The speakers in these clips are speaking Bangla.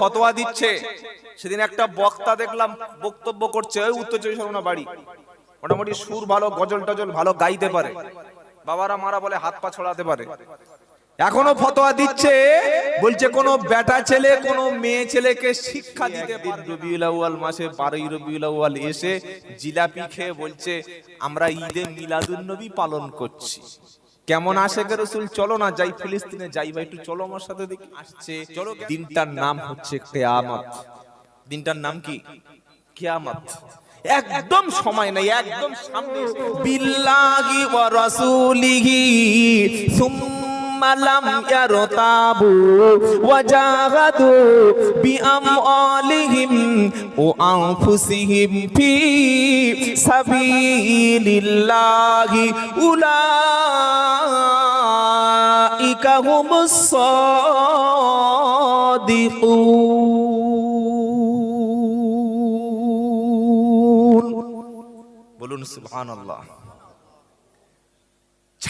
ফতোয়া দিচ্ছে। সেদিন একটা বক্তা দেখলাম বক্তব্য করছে ওই উত্তর চব্বিশ পরগনা বাড়ি। মোটামুটি সুর ভালো, গজল টজল ভালো, গাইতে পারে। বাবারা মারা বলে হাত পা ছড়াতে পারে। এখনও ফতোয়া দিচ্ছে, বলছে কোন বেটা ছেলে, কোন মেয়ে ছেলেকে শিক্ষা দিতে মাসে এসে জিলাপি খেয়ে বলছে, আমরা ঈদে মিলাদুন নবী পালন করছি। কেমন আশেখ রসুল? চলো না যাই ফিলিস্তিনে যাই বা একটু চলো আমার সাথে দেখি। আসছে। চলো দিনটার নাম হচ্ছে কেয়ামত। দিনটার নাম কি? কেয়ামত। একদম সময় নাই একদম সামনে বিল্লাহি ওয়া রাসূলিহি সুম্মা লাম ইয়ারতাবু ওয়া জাহাদু বিআমওয়ালিহিম ওয়া আনফুসিহিম ফি সাবিলিল্লাহি উলাইকা হুমুস সাদিকুন। বলুন সুবহানাল্লাহ।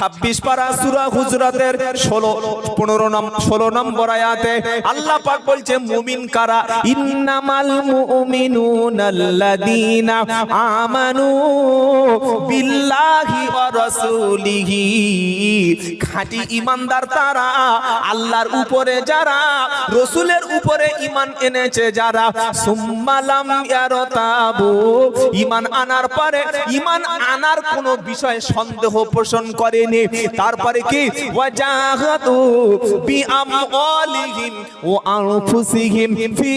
ছাব্বিশ পারা সুরা হুজরাতের ষোলো, পনেরো ষোলো নম্বর আয়াতে আল্লাহ পাক বলছে, মুমিন কারা? ইন্নামাল মুমিনুনাল্লাযীনা আমানু বিল্লাহি ওয়া রাসূলিহি। খাঁটি ইমানদার তারা, আল্লাহর উপরে যারা, রসুলের উপরে ইমান এনেছে যারা সুম্মালাম ইয়ারতাবু। ঈমান আনার পরে ইমান আনার কোনো বিষয়ে সন্দেহ পোষণ করেনি। তারপরে কি? ওয়াজাহাদু বিআমওয়ালিহিম ওয়া আনফুসিহিম ফি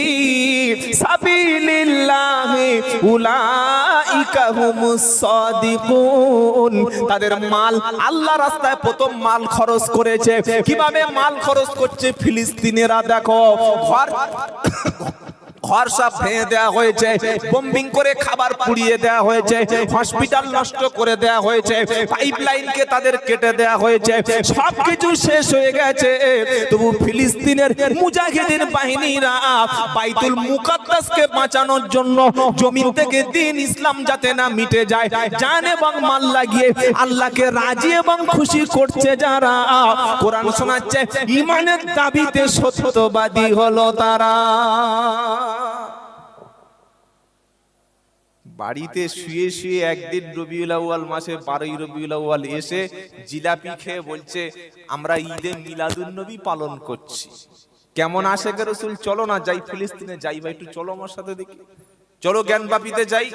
সাবিলিল্লাহি উলাইকা হুমুস সাদিকুন। তাদের মাল আল্লাহ রাস্তায় প্রথম মাল খরচ করেছে। কীভাবে মাল খরচ করছে ফিলিস্তিনিরা দেখো। ঘর সব হয়েছে বোম্বিং করে খাবার পুড়িয়ে দেওয়া হয়েছে হসপিটাল নষ্ট করে দেওয়া হয়েছে তাদের কেটে দেওয়া হয়েছে, সবকিছু শেষ হয়ে গেছে। তবু ফিলিস্তিনের মুজাহিদিন বাহিনীরা বাইতুল মুকাদ্দাসকে বাঁচানোর জন্য জমিন থেকে দিন ইসলাম যাতে না মিটে যায়, জান এবং মাল লাগিয়ে আল্লাহকে রাজি এবং খুশি করছে যারা। কোরআন শোনাচ্ছে, ইমানের দাবিতে সত্যবাদী হলো তারা। বাড়িতে শুয়ে শুয়ে একদিন রবিউল আউয়াল মাসে বারোই রবিউল আউয়াল এসে জিলাপি খেয়ে বলছে, আমরা ঈদে মিলাদুল নবী পালন করছি। কেমন আসে গে রসুল? চলো না যাই, ফিলিস্তিনে যাই বা একটু চলো আমার সাথে দেখি। চলো জ্ঞান বাপিতে যাই।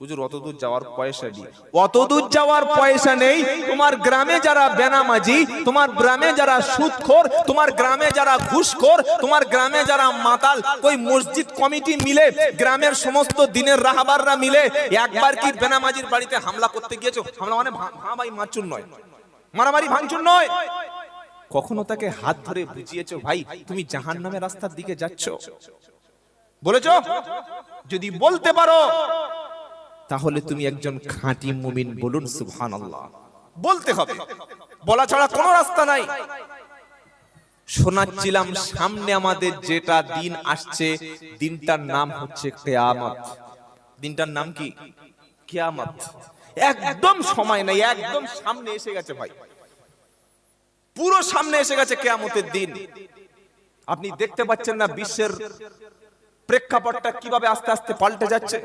হুজুর অত দূর যাওয়ার পয়সা নেই। অত দূর যাওয়ার পয়সা নেই। তোমার গ্রামে যারা বেনামাজি, তোমার গ্রামে যারা সুদখোর, তোমার গ্রামে যারা ঘুষখোর, তোমার গ্রামে যারা মাতাল, ওই মসজিদ কমিটি মিলে, গ্রামের সমস্ত দিনের রাহাবাররা মিলে একবার কি বেনামাজির বাড়িতে হামলা করতে গিয়েছো? হামলা মানে ভাই মারচুর নয়। মারামারি ভাঙচুর নয়। কখনো তাকে হাত ধরে বুঝিয়েছো, ভাই, তুমি জাহান্নামের রাস্তার দিকে যাচ্ছ? বলেছ? যদি বলতে পারো তাহলে তুমি একজন খাঁটি মুমিন বলুন সুবহান বলতে হবে। বলা ছাড়া কোনো রাস্তা নাই। শোনাচ্ছিলাম, সামনে আমাদের যেটা দিন আসছে, দিনটার নাম হচ্ছে কেয়ামত। দিনটার নাম কি? কেয়ামত। একদম সময় নাই, একদম সামনে এসে গেছে ভাই। পুরো সামনে এসে গেছে কেয়ামতের দিন। আপনি দেখতে পাচ্ছেন না বিশ্বের প্রেক্ষাপটটা কীভাবে আস্তে আস্তে পাল্টে যাচ্ছে?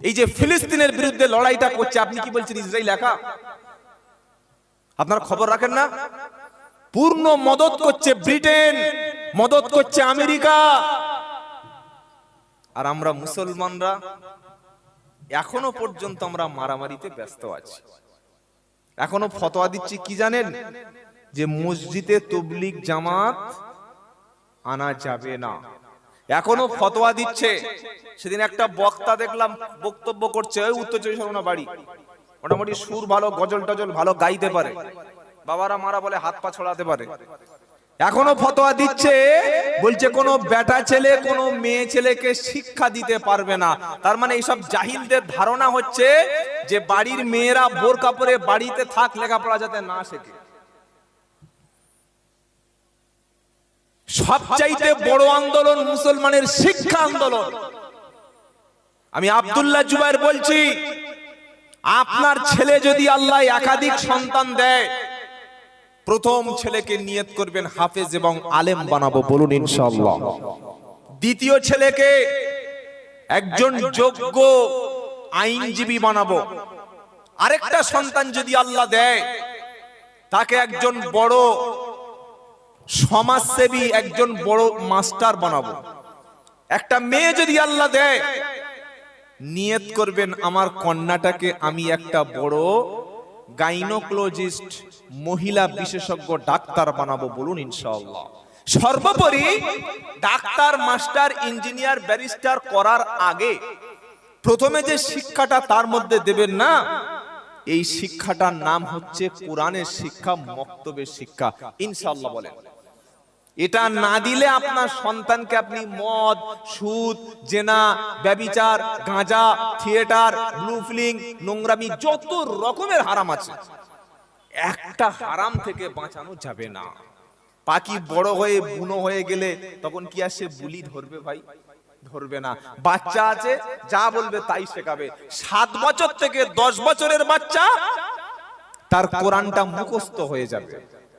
এই যে ফিলিস্তিনের বিরুদ্ধে লড়াইটা করছে, আপনি কি বলছেন ইসরায়েল একা? আপনার খবর রাখেন না? পূর্ণ মদত করছে ব্রিটেন, মদত করছে আমেরিকা। আর আমরা মুসলমানরা, এখনও পর্যন্ত আমরা মারামারিতে ব্যস্ত আছি। এখনও ফতোয়া দিচ্ছি, কি জানেন? যে মসজিদে তবলিক জামাত আনা যাবে না। এখনও ফতোয়া দিচ্ছে। সেদিন একটা বক্তা দেখলাম বক্তব্য করছে ওই উত্তর চব্বিশ পরগনা বাড়ি। মোটামুটি সুর ভালো গজল টজল ভালো গাইতে পারে। বাবারা মারা বলে হাত পা ছড়াতে পারে। এখনও ফতোয়া দিচ্ছে বলছে কোনো বেটা ছেলে কোনো মেয়ে ছেলেকে শিক্ষা দিতে পারবে না। তার মানে এইসব জাহিলদের ধারণা হচ্ছে যে বাড়ির মেয়েরা বোর কাপড়ে বাড়িতে থাক লেখাপড়া যাতে না শেখে। সবচাইতে বড় আন্দোলন মুসলমানের শিক্ষা আন্দোলন। আমি আব্দুল্লাহ জুবাইর বলছি আপনার ছেলে যদি আল্লাহ একাধিক সন্তান দেয় প্রথম ছেলেকে নিয়ত করবেন হাফেজ এবং আলেম বানাবো বলুন ইনশাআল্লাহ। দ্বিতীয় ছেলেকে একজন যোগ্য আইনজীবী বানাবো। আরেকটা সন্তান যদি আল্লাহ দেয় তাকে একজন বড় সমাজসেবী একজন বড় মাস্টার বানাবো। একটা মেয়ে যদি আল্লাহ দেয়, নিয়ত করবেন আমার কন্যাটাকে আমি একটা বড় গাইনোকোলজিস্ট, মহিলা বিশেষজ্ঞ ডাক্তার বানাবো বলুন ইনশাআল্লাহ। সর্বোপরি ডাক্তার, মাস্টার, ইঞ্জিনিয়ার, ব্যারিস্টার করার আগে প্রথমে যে শিক্ষাটা তার মধ্যে দেবেন না, এই শিক্ষাটার নাম হচ্ছে কোরআনের শিক্ষা, মক্তবের শিক্ষা। ইনশাআল্লাহ বলেন। এটা না দিলে আপনার সন্তানকে আপনি মদ সুদ জেনা ব্যবিচার গাঁজা থিয়েটার ব্লু ফিলিং নোংরামি যত রকমের হারাম আছে। একটা হারাম থেকে বাঁচানো যাবে না। পাখি বড় হয়ে বুনো হয়ে গেলে তখন কি আর সে বুলি ধরবে ভাই? ধরবে না। বাচ্চা আছে যা বলবে তাই শেখাবে। সাত বছর থেকে দশ বছরের বাচ্চা তার কোরআনটা মুখস্থ হয়ে যাবে।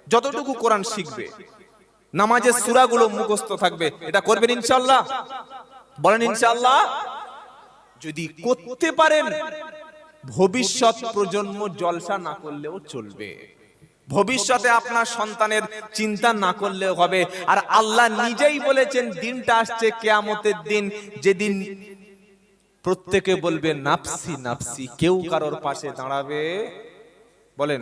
যতটুকু কোরআন শিখবে। নামাজের সুরাগুলো মুখস্থ থাকবে। এটা করবেন ইনশাআল্লাহ? বলেন ইনশাল্লাহ যদি করতে পারেন, ভবিষ্যৎ প্রজন্ম জলসা না করলেও চলবে। ভবিষ্যতে আপনার সন্তানের চিন্তা না করলেও হবে। আর আল্লাহ নিজেই বলেছেন, দিনটা আসছে, কেয়ামতের দিন। যেদিন প্রত্যেকে বলবে, নাফসি নাফসি, কেউ কারোর পাশে দাঁড়াবে। বলেন।